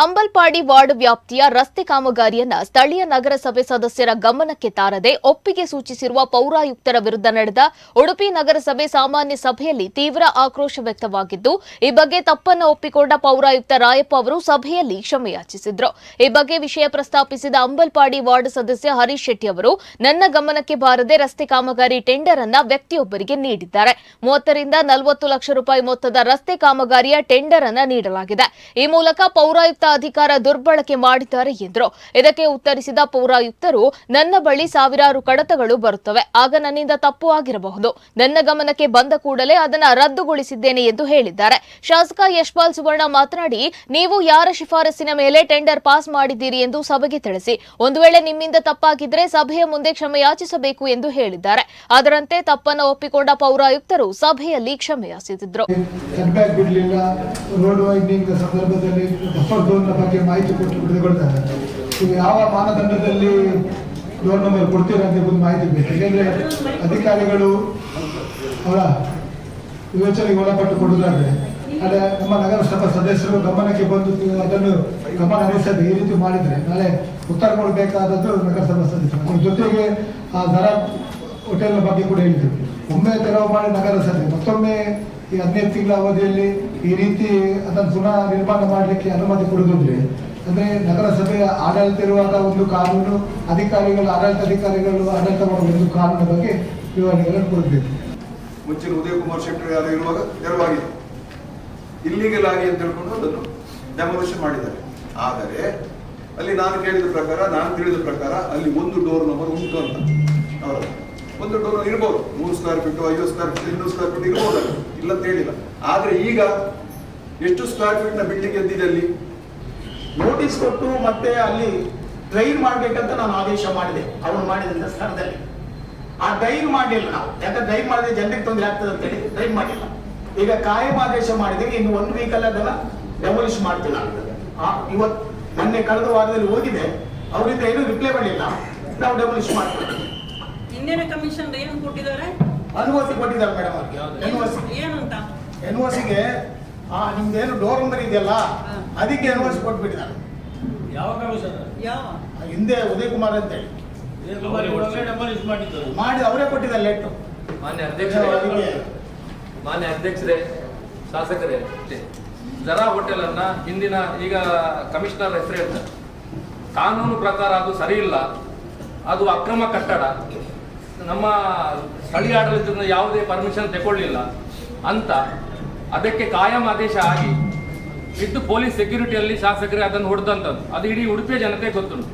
Ambalpadi ward ವ್ಯಾಪ್ತಿಯ ರಸ್ತೆ ಕಾಮಗಾರಿಯನ್ನ ಸ್ಥಳೀಯ ನಗರಸಭೆ ಸದಸ್ಯರ ಗಮನಕ್ಕೆ ತಾರದೆ ಒಪ್ಪಿಗೆ ಸೂಚಿಸಿರುವ ಪೌರಾಯುಕ್ತರ ವಿರುದ್ಧ ನಡೆದ ಉಡುಪಿ ನಗರಸಭೆ ಸಾಮಾನ್ಯ ಸಭೆಯಲ್ಲಿ ತೀವ್ರ ಆಕ್ರೋಶ ವ್ಯಕ್ತವಾಗಿದ್ದು, ಈ ಬಗ್ಗೆ ತಪ್ಪನ್ನು ಒಪ್ಪಿಕೊಂಡ ಪೌರಾಯುಕ್ತ ರಾಯಪ್ಪ ಅವರು ಸಭೆಯಲ್ಲಿ ಕ್ಷಮೆಯಾಚಿಸಿದ್ರು. ಈ ಬಗ್ಗೆ ವಿಷಯ ಪ್ರಸ್ತಾಪಿಸಿದ ಅಂಬಲ್ಪಾಡಿ ವಾರ್ಡ್ ಸದಸ್ಯ ಹರೀಶ್ ಶೆಟ್ಟಿ ಅವರು, ನನ್ನ ಗಮನಕ್ಕೆ ಬಾರದೆ ರಸ್ತೆ ಕಾಮಗಾರಿ ಟೆಂಡರ್ ಅನ್ನ ವ್ಯಕ್ತಿಯೊಬ್ಬರಿಗೆ ನೀಡಿದ್ದಾರೆ. ಮೂವತ್ತರಿಂದ ನಲವತ್ತು ಲಕ್ಷ ರೂಪಾಯಿ ಮೊತ್ತದ ರಸ್ತೆ ಕಾಮಗಾರಿಯ ಟೆಂಡರ್ ಅನ್ನ ನೀಡಲಾಗಿದೆ. ಈ ಮೂಲಕ ಪೌರಾಯುಕ್ತ ಅಧಿಕಾರ ದುರ್ಬಳಕೆ ಮಾಡಿದ್ದಾರೆ ಎಂದರು. ಇದಕ್ಕೆ ಉತ್ತರಿಸಿದ ಪೌರಾಯುಕ್ತರು, ನನ್ನ ಬಳಿ ಸಾವಿರಾರು ಕಡತಗಳು ಬರುತ್ತವೆ. ಆಗ ನನ್ನಿಂದ ತಪ್ಪು ಆಗಿರಬಹುದು. ನನ್ನ ಗಮನಕ್ಕೆ ಬಂದ ಕೂಡಲೇ ಅದನ್ನು ರದ್ದುಗೊಳಿಸಿದ್ದೇನೆ ಎಂದು ಹೇಳಿದ್ದಾರೆ. ಶಾಸಕ ಯಶ್ಪಾಲ್ ಸುವರ್ಣ ಮಾತನಾಡಿ, ನೀವು ಯಾರ ಶಿಫಾರಸಿನ ಮೇಲೆ ಟೆಂಡರ್ ಪಾಸ್ ಮಾಡಿದ್ದೀರಿ ಎಂದು ಸಭೆಗೆ ತಿಳಿಸಿ. ಒಂದು ವೇಳೆ ನಿಮ್ಮಿಂದ ತಪ್ಪಾಗಿದ್ರೆ ಸಭೆಯ ಮುಂದೆ ಕ್ಷಮೆಯಾಚಿಸಬೇಕು ಎಂದು ಹೇಳಿದ್ದಾರೆ. ಅದರಂತೆ ತಪ್ಪನ್ನು ಒಪ್ಪಿಕೊಂಡ ಪೌರಾಯುಕ್ತರು ಸಭೆಯಲ್ಲಿ ಕ್ಷಮೆಯಾಚಿಸಿದ್ರು ಝೋನ್ನ ಬಗ್ಗೆ ಮಾಹಿತಿ ಕೊಟ್ಟು ಬಿಡುಗಳ್ತಾರೆ ನೀವು ಯಾವ ಮಾನದಂಡದಲ್ಲಿ ಲೋನ್ ನಂಬರ್ ಕೊಡ್ತೀರಾ ಅಂತ ಒಂದು ಮಾಹಿತಿ ಬೇಕು. ಯಾಕೆಂದರೆ ಅಧಿಕಾರಿಗಳು ಅವರ ವಿವೇಚನೆಗೆ ಒಳಪಟ್ಟು ಕೊಡುದಾದ್ರೆ ಆದರೆ ನಮ್ಮ ನಗರಸಭಾ ಸದಸ್ಯರು ಗಮನಕ್ಕೆ ಬಂದು ಅದನ್ನು ಗಮನ ಹರಿಸದೆ ಈ ರೀತಿ ಮಾಡಿದರೆ ನಾಳೆ ಉತ್ತರ ಕೊಡಬೇಕಾದದ್ದು ನಗರಸಭಾ ಸದಸ್ಯರು. ಅದ್ರ ಜೊತೆಗೆ ಆ ದರ ಹೋಟೆಲ್ನ ಬಗ್ಗೆ ಕೂಡ ಹೇಳಿದ್ರು. ಒಮ್ಮೆ ತೆರವು ಮಾಡಿ ನಗರಸಭೆ, ಮತ್ತೊಮ್ಮೆ ಈ ಹದಿನೈದು ತಿಂಗಳ ಅವಧಿಯಲ್ಲಿ ಈ ರೀತಿ ಅದನ್ನು ಪುನಃ ನಿರ್ಮಾಣ ಮಾಡಲಿಕ್ಕೆ ಅನುಮತಿ ಕೊಡುವುದಿದ್ರೆ, ಅಂದ್ರೆ ನಗರಸಭೆಯ ಆಡಳಿತ ಇರುವಾಗ ಒಂದು ಕಾನೂನು, ಅಧಿಕಾರಿಗಳು, ಆಡಳಿತ ಅಧಿಕಾರಿಗಳು ಆಡಳಿತ ಮಾಡುವ ಒಂದು ಕಾನೂನು ಬಗ್ಗೆ ವಿವರಣೆಗಳನ್ನು ಕೊಡಬೇಕು ಮುಂಚಿನ ಉದಯ ಕುಮಾರ್ ಶೆಟ್ಟರ್ ಯಾರು ಇರುವಾಗ ನೆರವಾಗಿದೆ ಇಲ್ಲಿಗಲ್ ಆಗಿ ಅಂತ ಹೇಳ್ಕೊಂಡು ಅದನ್ನು ಡೆಮೊಲಿಷನ್ ಮಾಡಿದ್ದಾರೆ. ಆದರೆ, ಅಲ್ಲಿ ನಾನು ಕೇಳಿದ ಪ್ರಕಾರ, ನಾನು ತಿಳಿದ ಪ್ರಕಾರ, ಅಲ್ಲಿ ಒಂದು ಡೋರ್ ನಂಬರ್ ಉಂಟು ಅಂತ. ಅವರ ಒಂದು ಡೋರ್ ಇರ್ಬೋದು. ಮೂರು ಸ್ಕ್ವೇರ್ ಫೀಟ್ ಐದು ಸ್ಕ್ವೇರ್ ಫೀಟ್ ಇನ್ನೂರು ಸ್ಕ್ವೇರ್ ಫೀಟ್ ಇರ್ಬೋದು ಇಲ್ಲ ಅಂತ ಹೇಳಿಲ್ಲ ಆದ್ರೆ ಈಗ ಎಷ್ಟು ಸ್ಕ್ವೇರ್ ಫೀಟ್ನ ಬಿಲ್ಡಿಂಗ್ ಎದ್ದಿದೆ ಅಲ್ಲಿ? ನೋಟಿಸ್ ಕೊಟ್ಟು ಮತ್ತೆ ಅಲ್ಲಿ ಡ್ರೈವ್ ಮಾಡ್ಬೇಕಂತ ನಾನು ಆದೇಶ ಮಾಡಿದೆ. ಅವನು ಮಾಡಿದಂತ ಸ್ಥಳದಲ್ಲಿ. ಆ ಡ್ರೈವ್ ಮಾಡಲಿಲ್ಲ ನಾವು. ಯಾಕಂದ್ರೆ ಡ್ರೈವ್ ಮಾಡಿದ್ರೆ ಜನರಿಗೆ ತೊಂದರೆ ಆಗ್ತದೆ ಅಂತೇಳಿ ಡ್ರೈವ್ ಮಾಡಿಲ್ಲ. ಈಗ ಕಾಯಂ ಆದೇಶ ಮಾಡಿದ್ರೆ ಇನ್ನು ಒಂದು ವೀಕಲ್ಲಿ ಅದನ್ನ ಡೆಮೊಲಿಷ್ ಮಾಡ್ತಿಲ್ಲ ಅಂತ ಇವತ್ತು ಮೊನ್ನೆ ಕಳೆದ ವಾರದಲ್ಲಿ ಹೋಗಿದೆ. ಅವರಿಂದ ಏನು ರಿಪ್ಲೈ ಮಾಡಲಿಲ್ಲ ನಾವು ಡೆಮೊಲಿಷ್ ಮಾಡ್ತೀವಿ. ಹಿಂದಿನ ಕಮಿಷನ್ ಏನು ಕೊಟ್ಟಿದ್ದಾರೆ? ಅನುಮತಿ ಕೊಟ್ಟಿದ್ದಾರೆ ಮೇಡಮ್ ಅವ್ರಿಗೆ. ಎನ್ ಒ ಏನಂತ? ಎನ್ ಒ ಸಿಗೆ ಆ ನಿಮ್ದೇನು ಡೋರ್ ನಂಬರ್ ಇದೆಯಲ್ಲ ಅದಕ್ಕೆ ಎನ್ ಒ ಸಿ ಕೊಟ್ಬಿಟ್ಟಿದ್ದಾರೆ. ಯಾವ ಕಮಿಷನ್ ಯಾವ? ಹಿಂದೆ ಉದಯ್ ಕುಮಾರ್ ಅಂತ ಹೇಳಿ. ಮಾಡಿ ಅವರೇ ಕೊಟ್ಟಿದ್ದಾರೆ ಲೆಟ್ ಮಾನ್ಯ ಅಧ್ಯಕ್ಷರೇ ಮಾನ್ಯ ಅಧ್ಯಕ್ಷರೇ ಶಾಸಕರೇ ಜರಾ ಹೋಟೆಲ್ ಅನ್ನ ಹಿಂದಿನ ಈಗ ಕಮಿಷನರ್ ಹೆಸರು ಹೇಳ್ತಾರೆ. ಕಾನೂನು ಪ್ರಕಾರ ಅದು ಸರಿ ಇಲ್ಲ ಅದು ಅಕ್ರಮ ಕಟ್ಟಡ. ನಮ್ಮ ಸ್ಥಳೀಯ ಆಡಳಿತದಿಂದ ಯಾವುದೇ ಪರ್ಮಿಷನ್ ತಗೊಳ್ಳಿಲ್ಲ ಅಂತ ಅದಕ್ಕೆ ಕಾಯಂ ಆದೇಶ ಆಗಿ ಇದ್ದು ಪೊಲೀಸ್ ಸೆಕ್ಯೂರಿಟಿಯಲ್ಲಿ ಶಾಸಕರೇ ಅದನ್ನು ಹೊಡೆದಂಥದ್ದು. ಅದು ಇಡೀ ಉಡುಪಿಯ ಜನತೆ ಗೊತ್ತುಂಟು.